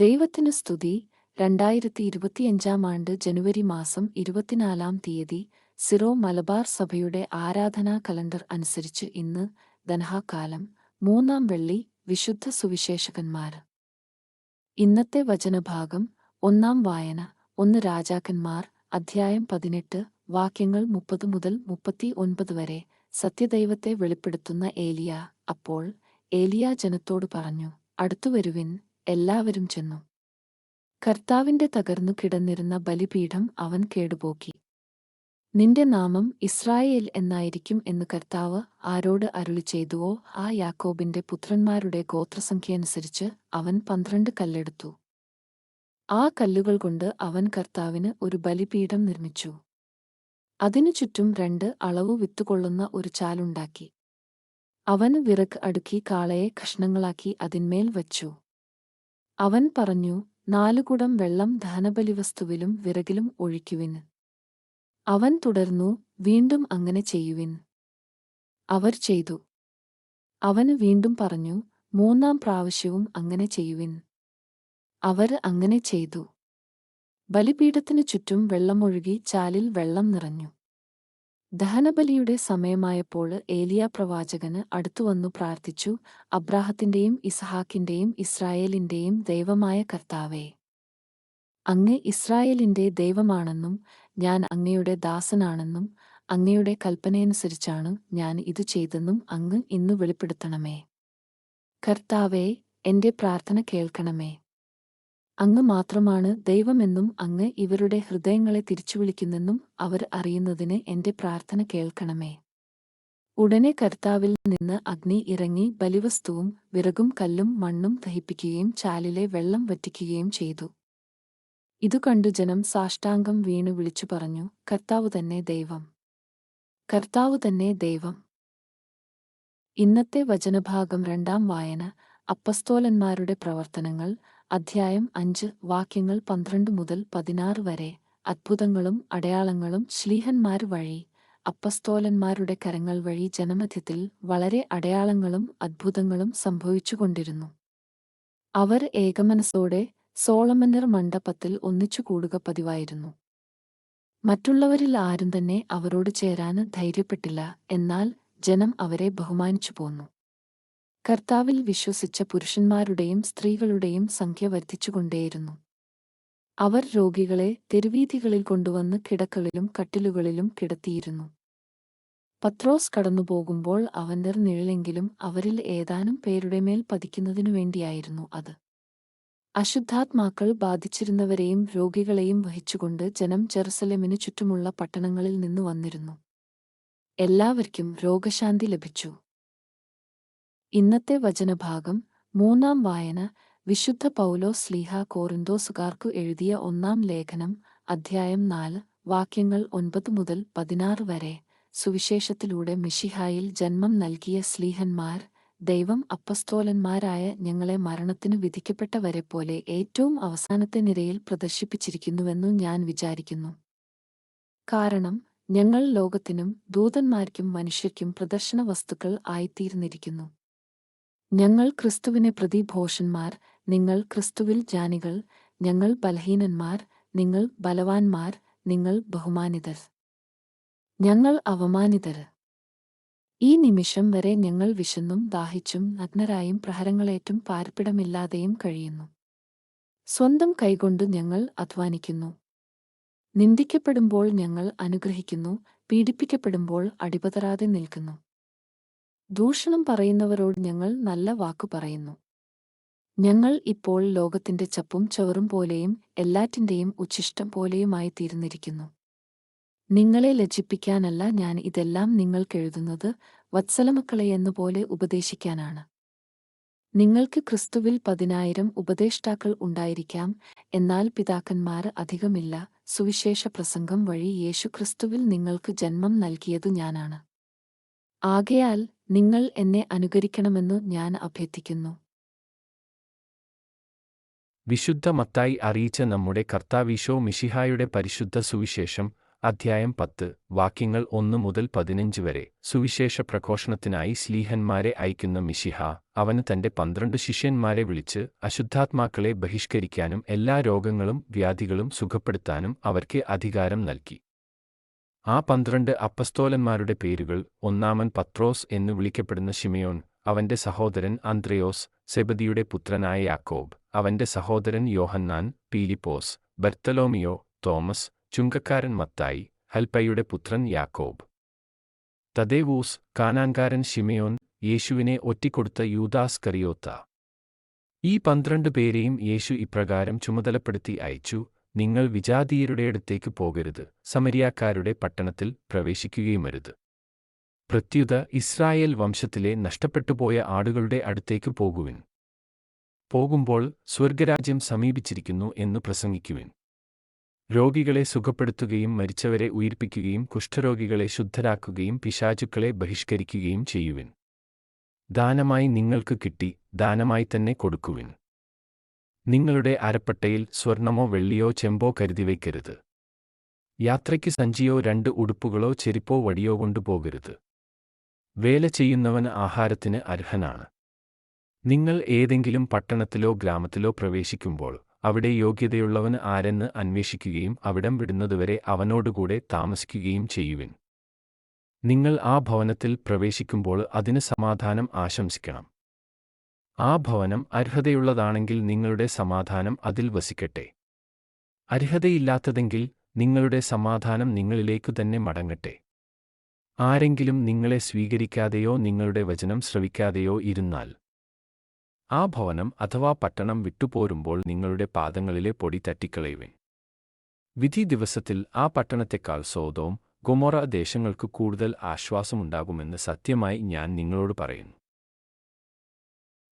ദൈവത്തിന് സ്തുതി. രണ്ടായിരത്തി ഇരുപത്തിയഞ്ചാം ആണ്ട് ജനുവരി മാസം ഇരുപത്തിനാലാം തീയതി സിറോ മലബാർ സഭയുടെ ആരാധനാ കലണ്ടർ അനുസരിച്ച് ഇന്ന് ധനഹാകാലം. മൂന്നാം വെള്ളി വിശുദ്ധ സുവിശേഷകന്മാർ. ഇന്നത്തെ വചനഭാഗം ഒന്നാം വായന. ഒന്ന് രാജാക്കന്മാർ അധ്യായം പതിനെട്ട് വാക്യങ്ങൾ മുപ്പത് മുതൽ മുപ്പത്തി ഒൻപത് വരെ സത്യദൈവത്തെ വെളിപ്പെടുത്തുന്ന ഏലിയ അപ്പോൾ ഏലിയ ജനത്തോട് പറഞ്ഞു അടുത്തുവരുവിൻ എല്ലാവരും ചെന്നു. കർത്താവിന്റെ തകർന്നു കിടന്നിരുന്ന ബലിപീഠം അവൻ കേടുപോക്കി. നിന്റെ നാമം ഇസ്രായേൽ എന്നായിരിക്കും എന്ന് കർത്താവ് ആരോട് അരുളി ചെയ്തുവോ? ആ യാക്കോബിന്റെ പുത്രന്മാരുടെ ഗോത്രസംഖ്യയനുസരിച്ച് അവൻ പന്ത്രണ്ട് കല്ലെടുത്തു. ആ കല്ലുകൾ കൊണ്ട് അവൻ കർത്താവിന് ഒരു ബലിപീഠം നിർമ്മിച്ചു. അതിനു ചുറ്റും രണ്ട് അളവു വിത്തുകൊള്ളുന്ന ഒരു ചാലുണ്ടാക്കി. അവൻ വിറക് അടുക്കി കാളയെ കഷ്ണങ്ങളാക്കി അതിന്മേൽ വച്ചു. അവൻ പറഞ്ഞു നാലുകുടം വെള്ളം ദഹനബലിവസ്തുവിലും വിറകിലും ഒഴിക്കുവിൻ. അവൻ തുടർന്നു വീണ്ടും അങ്ങനെ ചെയ്യുവിൻ. അവർ ചെയ്തു. അവന് വീണ്ടും പറഞ്ഞു മൂന്നാം പ്രാവശ്യവും അങ്ങനെ ചെയ്യുവിൻ. അവർ അങ്ങനെ ചെയ്തു. ബലിപീഠത്തിനു ചുറ്റും വെള്ളമൊഴുകി ചാലിൽ വെള്ളം നിറഞ്ഞു. ദഹനബലിയുടെ സമയമായപ്പോൾ ഏലിയ പ്രവാചകന് അടുത്തുവന്നു പ്രാർത്ഥിച്ചു അബ്രാഹത്തിന്റെയും ഇസ്ഹാക്കിന്റെയും ഇസ്രായേലിന്റെയും ദൈവമായ കർത്താവേ അങ്ങ് ഇസ്രായേലിന്റെ ദൈവമാണെന്നും ഞാൻ അങ്ങയുടെ ദാസനാണെന്നും അങ്ങയുടെ കൽപ്പനയനുസരിച്ചാണ് ഞാൻ ഇത് ചെയ്തെന്നും അങ്ങ് ഇന്നു വെളിപ്പെടുത്തണമേ. കർത്താവേ എന്റെ പ്രാർത്ഥന കേൾക്കണമേ. അങ്ങ് മാത്രമാണ് ദൈവമെന്നും അങ്ങ് ഇവരുടെ ഹൃദയങ്ങളെ തിരിച്ചുവിളിക്കുന്നെന്നും അവർ അറിയുന്നതിന് എന്റെ പ്രാർത്ഥന കേൾക്കണമേ. ഉടനെ കർത്താവിൽ നിന്ന് അഗ്നി ഇറങ്ങി ബലിവസ്തുവും വിറകും കല്ലും മണ്ണും ദഹിപ്പിക്കുകയും ചാലിലെ വെള്ളം വറ്റിക്കുകയും ചെയ്തു. ഇതു കണ്ടു ജനം സാഷ്ടാംഗം വീണു വിളിച്ചു പറഞ്ഞു കർത്താവു തന്നെ ദൈവം. കർത്താവു തന്നെ ദൈവം. ഇന്നത്തെ വചനഭാഗം രണ്ടാം വായന. അപ്പസ്തോലന്മാരുടെ പ്രവർത്തനങ്ങൾ അധ്യായം അഞ്ച് വാക്യങ്ങൾ പന്ത്രണ്ട് മുതൽ പതിനാറ് വരെ. അത്ഭുതങ്ങളും അടയാളങ്ങളും ശ്ലീഹന്മാർ വഴി അപ്പസ്തോലന്മാരുടെ കരങ്ങൾ വഴി ജനമധ്യത്തിൽ വളരെ അടയാളങ്ങളും അത്ഭുതങ്ങളും സംഭവിച്ചുകൊണ്ടിരുന്നു. അവർ ഏകമനസ്സോടെ സോളമനർ മണ്ഡപത്തിൽ ഒന്നിച്ചു കൂടുക പതിവായിരുന്നു. മറ്റുള്ളവരിൽ ആരും തന്നെ അവരോട് ചേരാൻ ധൈര്യപ്പെട്ടില്ല എന്നാൽ ജനം അവരെ ബഹുമാനിച്ചു പോന്നു കർത്താവിൽ വിശ്വസിച്ച പുരുഷന്മാരുടെയും സ്ത്രീകളുടെയും സംഖ്യ വർദ്ധിച്ചുകൊണ്ടേയിരുന്നു. അവർ രോഗികളെ തെരുവീഥികളിൽ കൊണ്ടുവന്ന് കിടക്കളിലും കട്ടിലുകളിലും കിടത്തിയിരുന്നു. പത്രോസ് കടന്നുപോകുമ്പോൾ അവന്റെ നിഴലെങ്കിലും അവരിൽ ഏതാനും പേരുടെ മേൽ പതിക്കുന്നതിനു വേണ്ടിയായിരുന്നു അത്. അശുദ്ധാത്മാക്കൾ ബാധിച്ചിരുന്നവരെയും രോഗികളെയും വഹിച്ചുകൊണ്ട് ജനം ജെറുസലേമിനു ചുറ്റുമുള്ള പട്ടണങ്ങളിൽ നിന്നു വന്നിരുന്നു. എല്ലാവർക്കും രോഗശാന്തി ലഭിച്ചു. ഇന്നത്തെ വചനഭാഗം മൂന്നാം വായന വിശുദ്ധ പൗലോ സ്ലീഹ കോറിന്തോസുകാർക്കു എഴുതിയ ഒന്നാം ലേഖനം അധ്യായം നാല് വാക്യങ്ങൾ ഒൻപത് മുതൽ പതിനാറ് വരെ. സുവിശേഷത്തിലൂടെ മിഷിഹായിൽ ജന്മം നൽകിയ സ്ലീഹന്മാർ ദൈവം അപ്പസ്തോലന്മാരായ ഞങ്ങളെ മരണത്തിനു വിധിക്കപ്പെട്ടവരെ പോലെ ഏറ്റവും അവസാനത്തെ നിരയിൽ പ്രദർശിപ്പിച്ചിരിക്കുന്നുവെന്നു ഞാൻ വിചാരിക്കുന്നു. കാരണം ഞങ്ങൾ ലോകത്തിനും ദൂതന്മാർക്കും മനുഷ്യർക്കും പ്രദർശന വസ്തുക്കൾ ആയിത്തീർന്നിരിക്കുന്നു. ഞങ്ങൾ ക്രിസ്തുവിനെ പ്രതി ഭോഷന്മാർ നിങ്ങൾ ക്രിസ്തുവിൽ ജാനികൾ ഞങ്ങൾ ബലഹീനന്മാർ നിങ്ങൾ ബലവാന്മാർ നിങ്ങൾ ബഹുമാനിതർ. ഞങ്ങൾ അവമാനിതർ ഈ നിമിഷം വരെ ഞങ്ങൾ വിശന്നും ദാഹിച്ചും നഗ്നരായും പ്രഹരങ്ങളേറ്റും പാർപ്പിടമില്ലാതെയും കഴിയുന്നു. സ്വന്തം കൈകൊണ്ട് ഞങ്ങൾ അധ്വാനിക്കുന്നു. നിന്ദിക്കപ്പെടുമ്പോൾ ഞങ്ങൾ അനുഗ്രഹിക്കുന്നു പീഡിപ്പിക്കപ്പെടുമ്പോൾ അടിപതരാതെ നിൽക്കുന്നു. ദൂഷണം പറയുന്നവരോട് ഞങ്ങൾ നല്ല വാക്കു പറയുന്നു. ഞങ്ങൾ ഇപ്പോൾ ലോകത്തിന്റെ ചപ്പും ചവറും പോലെയും എല്ലാറ്റിന്റെയും ഉച്ഛിഷ്ടം പോലെയുമായി തീർന്നിരിക്കുന്നു. നിങ്ങളെ ലജ്ജിപ്പിക്കാനല്ല ഞാൻ ഇതെല്ലാം നിങ്ങൾക്കെഴുതുന്നത് വത്സലമക്കളെ എന്നുപോലെ ഉപദേശിക്കാനാണ്. നിങ്ങൾക്ക് ക്രിസ്തുവിൽ പതിനായിരം ഉപദേഷ്ടാക്കൾ ഉണ്ടായിരിക്കാം എന്നാൽ പിതാക്കന്മാർ അധികമില്ല. സുവിശേഷ പ്രസംഗം വഴി യേശുക്രിസ്തുവിൽ നിങ്ങൾക്ക് ജന്മം നൽകിയതു ഞാനാണ്. ആകയാൽ നിങ്ങൾ എന്നെ അനുകരിക്കണമെന്നു ഞാൻ അഭ്യർത്ഥിക്കുന്നു. വിശുദ്ധ മത്തായി അറിയിച്ച നമ്മുടെ കർത്താവിശോ മിഷിഹായുടെ പരിശുദ്ധ സുവിശേഷം അധ്യായം പത്ത് വാക്യങ്ങൾ ഒന്ന് മുതൽ പതിനഞ്ച് വരെ. സുവിശേഷ പ്രഘോഷണത്തിനായി സ്ലീഹന്മാരെ അയക്കുന്ന മിഷിഹ അവന് തന്റെ പന്ത്രണ്ട് ശിഷ്യന്മാരെ വിളിച്ച് അശുദ്ധാത്മാക്കളെ ബഹിഷ്കരിക്കാനും എല്ലാ രോഗങ്ങളും വ്യാധികളും സുഖപ്പെടുത്താനും അവർക്ക് അധികാരം നൽകി. ആ പന്ത്രണ്ട് അപ്പസ്തോലന്മാരുടെ പേരുകൾ ഒന്നാമൻ പത്രോസ് എന്നു വിളിക്കപ്പെടുന്ന ശിമയോൻ അവന്റെ സഹോദരൻ അന്ത്രയോസ് സെബദിയുടെ പുത്രനായ യാക്കോബ് അവന്റെ സഹോദരൻ യോഹന്നാൻ പീലിപ്പോസ് ബർത്തലോമിയോ തോമസ് ചുങ്കക്കാരൻ മത്തായി ഹൽപ്പയുടെ പുത്രൻ യാക്കോബ്. തദേവൂസ് കാനാൻകാരൻ ഷിമയോൻ യേശുവിനെ ഒറ്റിക്കൊടുത്ത യൂദാസ് കറിയോത്ത ഈ പന്ത്രണ്ട് പേരെയും യേശു ഇപ്രകാരം ചുമതലപ്പെടുത്തി അയച്ചു നിങ്ങൾ വിജാതീയരുടെ അടുത്തേക്ക് പോകരുത് സമരിയാക്കാരുടെ പട്ടണത്തിൽ പ്രവേശിക്കുകയുമരുത്. പ്രത്യുത ഇസ്രായേൽ വംശത്തിലെ നഷ്ടപ്പെട്ടുപോയ ആടുകളുടെ അടുത്തേക്ക് പോകുവിൻ. പോകുമ്പോൾ സ്വർഗരാജ്യം സമീപിച്ചിരിക്കുന്നു എന്ന് പ്രസംഗിക്കുവിൻ. രോഗികളെ സുഖപ്പെടുത്തുകയും മരിച്ചവരെ ഉയിർപ്പിക്കുകയും കുഷ്ഠരോഗികളെ ശുദ്ധരാക്കുകയും പിശാചുക്കളെ ബഹിഷ്കരിക്കുകയും ചെയ്യുവിൻ. ദാനമായി നിങ്ങൾക്ക് കിട്ടി ദാനമായി തന്നെ കൊടുക്കുവിൻ. നിങ്ങളുടെ അരപ്പട്ടയിൽ സ്വർണമോ വെള്ളിയോ ചെമ്പോ കരുതി വയ്ക്കരുത്. യാത്രയ്ക്ക് സഞ്ചിയോ രണ്ട് ഉടുപ്പുകളോ ചെരിപ്പോ വടിയോ കൊണ്ടുപോകരുത്. വേല ചെയ്യുന്നവൻ ആഹാരത്തിന് അർഹനാണ്. നിങ്ങൾ ഏതെങ്കിലും പട്ടണത്തിലോ ഗ്രാമത്തിലോ പ്രവേശിക്കുമ്പോൾ അവിടെ യോഗ്യതയുള്ളവന് ആരെന്ന് അന്വേഷിക്കുകയും അവിടം വിടുന്നതുവരെ അവനോടുകൂടെ താമസിക്കുകയും ചെയ്യുവിൻ. നിങ്ങൾ ആ ഭവനത്തിൽ പ്രവേശിക്കുമ്പോൾ അതിന് സമാധാനം ആശംസിക്കണം. ആ ഭവനം അർഹതയുള്ളതാണെങ്കിൽ നിങ്ങളുടെ സമാധാനം അതിൽ വസിക്കട്ടെ. അർഹതയില്ലാത്തതെങ്കിൽ നിങ്ങളുടെ സമാധാനം നിങ്ങളിലേക്കു തന്നെ മടങ്ങട്ടെ. ആരെങ്കിലും നിങ്ങളെ സ്വീകരിക്കാതെയോ നിങ്ങളുടെ വചനം ശ്രവിക്കാതെയോ ഇരുന്നാൽ ആ ഭവനം അഥവാ പട്ടണം വിട്ടുപോരുമ്പോൾ നിങ്ങളുടെ പാദങ്ങളിലെ പൊടി തട്ടിക്കളയുവിൻ. വിധി ദിവസത്തിൽ ആ പട്ടണത്തെക്കാൾ സോതോം ഗൊമോറ ദേശങ്ങൾക്ക് കൂടുതൽ ആശ്വാസമുണ്ടാകുമെന്ന് സത്യമായി ഞാൻ നിങ്ങളോട് പറയുന്നു.